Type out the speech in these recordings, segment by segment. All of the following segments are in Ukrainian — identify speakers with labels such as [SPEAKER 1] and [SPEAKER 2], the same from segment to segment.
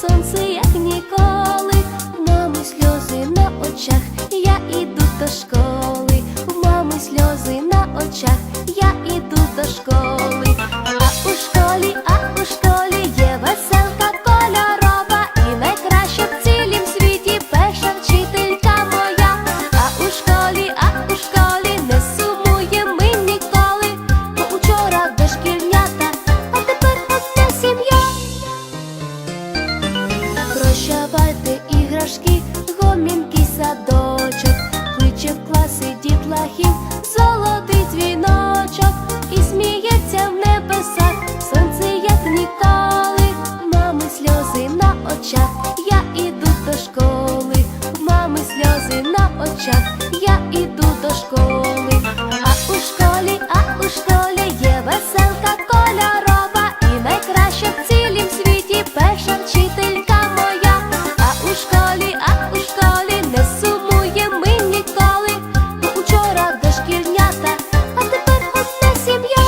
[SPEAKER 1] сонце, як ніколи, в мами сльози на очах, я іду до школи, в мами сльози на очах, я іду до школи, а у школі, а у школі є веселка кольорова, і найкраща в цілім світі перша вчителька моя, а у школі, а у школі. прощавайте іграшки, гомінки садочок, кличе в класи дітлахів, золотий дзвіночок. І сміється в небесах, сонце як ніколи, мами сльози на очах, я іду до школи, мами сльози на очах, я іду. шкільнята, а тепер одна сім'я.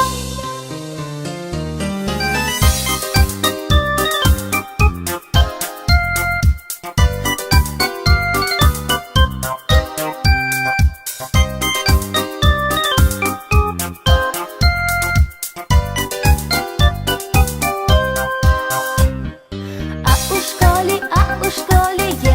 [SPEAKER 1] А у школі, а у школі є.